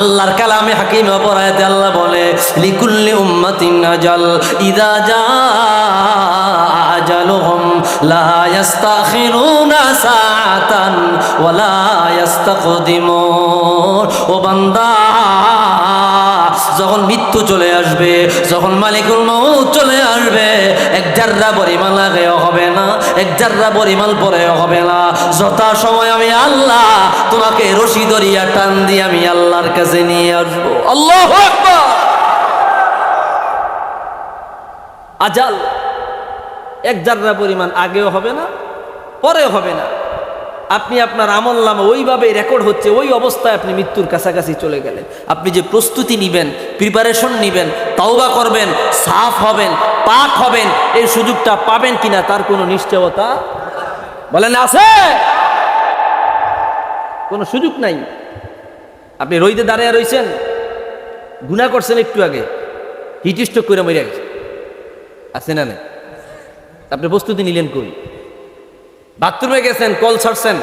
আল্লাহর কালামে হাকিম অপরায়তে আল্লাহ বলে, লিকুল্লি উম্মাতিন আজাল, ইদা যা আজালুহুম, লা ইস্তাখিরুনা সাআতান ওয়া লা ইস্তাকদিমুন ও বান্দা যখন মৃত্যু চলে আসবে, যখন মালিকুল মৌত চলে আসবে, এক জাররা পরিমাণ লাগেও হবে না, এক জাররা পরিমাণ পরেও হবে না। যথা সময় আমি আল্লাহ তোমাকে রশি দরিয়া টান দিয়ে আমি আল্লাহর কাছে নিয়ে আসব। আল্লাহ আজাল, এক জাররা পরিমাণ আগেও হবে না, পরেও হবে না। আপনি আপনার আমল নামে ওইভাবে রেকর্ড হচ্ছে, ওই অবস্থায় আপনি মৃত্যুর কাছাকাছি চলে গেলেন। আপনি যে প্রস্তুতি নিবেন প্রিপারেশন নিবেন, তাওবা করবেন, সাফ হবেন, পাক হবেন, এই সুযোগটা পাবেন কিনা তার কোনো নিশ্চয়তা বলেন আছে? কোনো সুযোগ নাই। আপনি রইতে দাঁড়িয়ে রয়েছেন গুণা করছেন একটু আগে, হিট স্ট্রোক করে মরে গেছে আছে না আপনি প্রস্তুতি নিলেন কই? বাথরুমে গেছেন কল ছাড়ছেন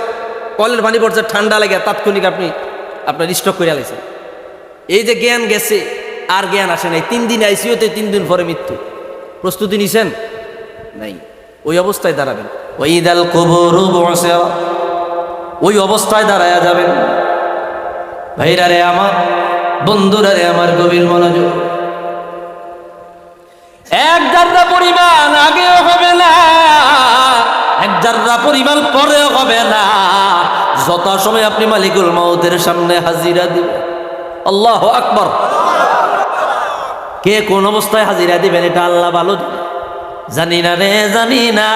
কলের পানি পড়ছে ঠান্ডা লেগে তাৎক্ষণিক আপনি আপনার স্টক করে আলাইছেন এই যে জ্ঞান গেছে আর জ্ঞান আসে নাই। তিন দিন আইসিওতে তিন দিন পরে মৃত্যু। প্রস্তুতি নিছেন? নাই। ওই অবস্থায় দাঁড়াবেন। ওই দাল কবর ওই অবস্থায় দাঁড়ায়া যাবেন। ভাইরা রে আমার বন্ধুরা রে আমার গভীর মনোযোগ। জাররা পরিমাণ পরেও হবে না। যত সময় আপনি মালিকুল মৌতের সামনে হাজিরা দিবেন। আল্লাহ আকবর। কে কোন অবস্থায় হাজিরা দিবেন, এটা আল্লাহ ভালো জানে। না রে, জানি না।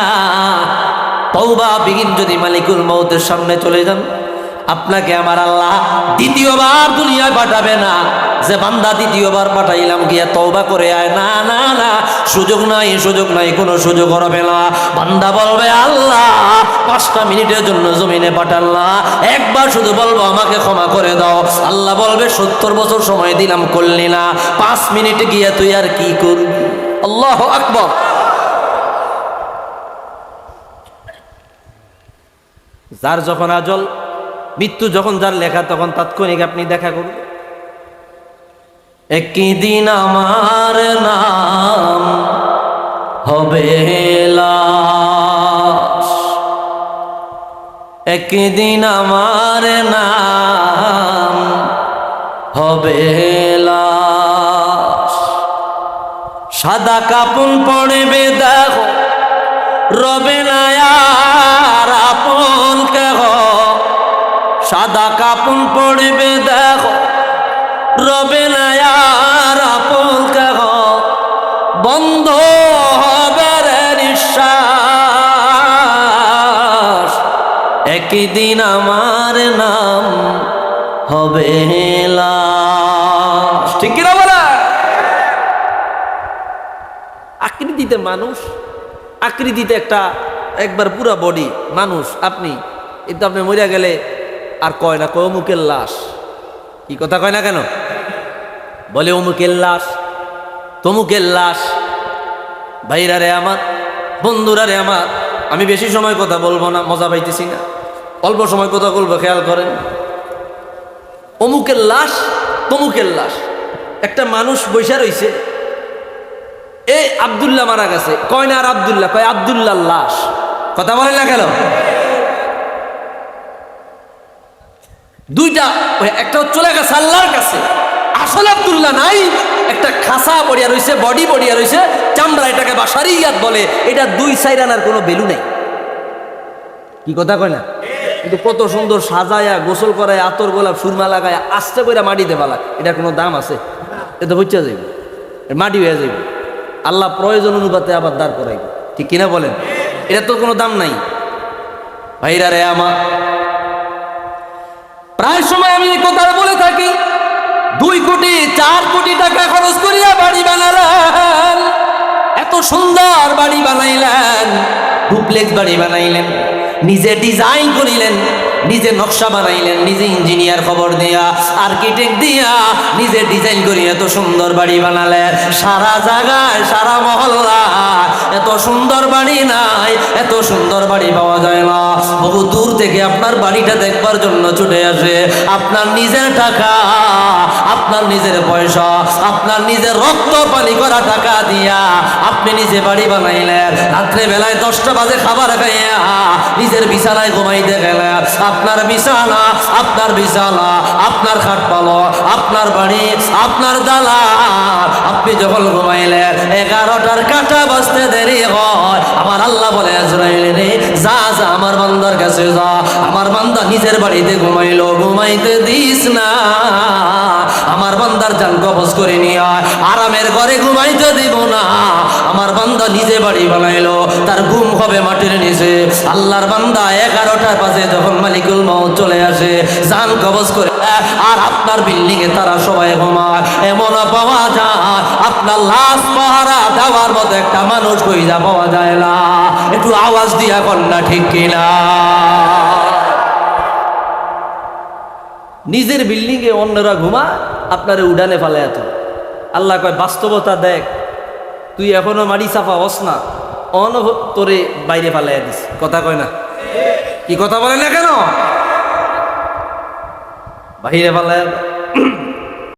তৌবা বিগিন যদি মালিকুল মৌতের সামনে চলে যান, আপনাকে আমার আল্লাহ দ্বিতীয়বার দুনিয়ায় পাঠাবে না। যে বান্দা দ্বিতীয়বার পাঠাইলাম গিয়া তৌবা করে আয়, না না না, সুযোগ নাই সুযোগ নাই, কোনো সুযোগ হবে না। বান্দা বলবে, আল্লাহ, পাঁচটা মিনিটের জন্য জমিনে পাঠাল্লা একবার শুধু বলব, আমাকে ক্ষমা করে দাও। আল্লাহ বলবে, সত্তর বছর সময় দিলাম, করলি না। পাঁচ মিনিটে গিয়া তুই আর কি করবি? আল্লাহ আকবর। যার যখন আজল, মৃত্যু যখন যার লেখা, তখন তাৎক্ষণিক আপনি দেখা করুন। একই দিন আমার নাম হবে লাশ। একদিন আমার নাম হবে সাদা কাপন পড়বে দেখো, রবে না আর আপন কেহ। সাদা কাপন পড়বে দেখো রবে না আর আপন কেহ। বন্ধ হবে রে নিঃশ্বাস। একদিন আমার নাম হবে লাশ ঠিক কিনা বলা? আকৃতিতে মানুষ, আকৃতিতে একটা একবার পুরা বডি মানুষ, আপনি, কিন্তু আপনি মরিয়া গেলে আর কয় না, কয় অমুকের লাশ। কি কথা কয় না কেন? বলে, অমুকের লাশ, তমুকের লাশ। ভাইরা রে আমার, বন্ধুরা রে আমার, আমি বেশি সময় কথা বলব না, মজা পাইতেছি না। অল্প সময় কথা বলব, খেয়াল করেন। অমুকের লাশ, তমুকের লাশ। একটা মানুষ বৈশা রইছে। এই আবদুল্লাহ মারা গেছে। কয় না আর আবদুল্লাহ? কয় আবদুল্লাহ লাশ। কথা বলে না কেন? দুইটা একটা চলে গেছে আল্লাহর কাছে। আসল আবদুল্লাহ নাই। একটা খাসা পড়িয়া রয়েছে বডি পড়িয়া রয়েছে চামড়া এটাকে বা সারিয়াত বলে। এটা দুই সাইড আনার কোনো বেলু নেই। কি কথা কয় না? কিন্তু কত সুন্দর সাজায়া, গোসল করায়, আতর গোলাপ, সুরমা লাগায়, আস্তে করে মাটিতে পালা এটার কোনো দাম আছে? এটা হচ্ছে যাইব। মাটি হয়ে যাইব। আল্লাহ প্রয়োজন অনুপাতে আবার দাঁড় করাইব। ঠিক কিনা বলেন? এটা তো কোনো দাম নাই। ভাইরা রে আমার। প্রায় সময় আমি এই কথা বলে থাকি। চার কোটি টাকা খরচ করিয়া বাড়ি বানালেন। এত সুন্দর বাড়ি বানাইলেন ডুপ্লেক্স বাড়ি বানাইলেন, নিজে ডিজাইন করিলেন, নিজে নকশা বানাইলেন, নিজে ইঞ্জিনিয়ার খবর দিয়া আর্কিটেক্ট দিয়া, নিজে ডিজাইন করি এত সুন্দর বাড়ি বানালেন। সারা জায়গায়, সারা মহল্লা এত সুন্দর বাড়ি নাই, এত সুন্দর বাড়ি পাওয়া যায় না। বহু দূর থেকে আপনার বাড়িটা দেখবার জন্য ছুটে আসে। আপনার নিজের টাকা আপনার নিজের পয়সা, আপনার নিজের রক্ত পানি করা টাকা দিয়া আপনি নিজে বাড়ি বানাইলেন। রাত্রে বেলায় দশটা বাজে খাবার খাইয়া নিজের বিছানায় ঘুমাইতে গেলেন। আপনার বিছানা আপনার বিছানা, আপনার খাট পালো, আপনার বাড়ি, আপনার দালা আপনি যখন ঘুমাইলেন, এগারোটার কাটা বাজতে দেরি হয়। আমার আল্লাহ বলে রে, যা যা, আমার বান্দার কাছে যা। আমার বান্দা নিজের বাড়িতে ঘুমাইলো, ঘুমাইতে দিস না। বান্দার জান কবজ করে নিয়ে আরামের ঘরে ঘুমাইতে দিব না। আমার বান্দা নিজে বাড়ি বানাইলো। তার ঘুম হবে মাটির নিচে। আল্লাহর বান্দা এগারোটার বাজে যখন মালিকুল মৌত চলে আসে জান কবজ করে আর আপনার বিল্ডিং এ তারা সবাই ঘুমায়। এমন পাওয়া যায়, আপনার লাশ পাহারা দেওয়ার মতো একটা মানুষ কইরা পাওয়া যায় না। একটু আওয়াজ দিয়া কন্যা ঠিক কিনা? নিজের বিল্ডিং এ অন্যরা ঘুমা আপনারে উডানে ফেলে এত। আল্লাহ কয়, বাস্তবতা দেখ, তুই এখনও মারি সাফা হস না অন তোরে বাইরে ফালাই দিস। কথা কয় না? কি কথা বলে না কেন? বাহিরে ফালাই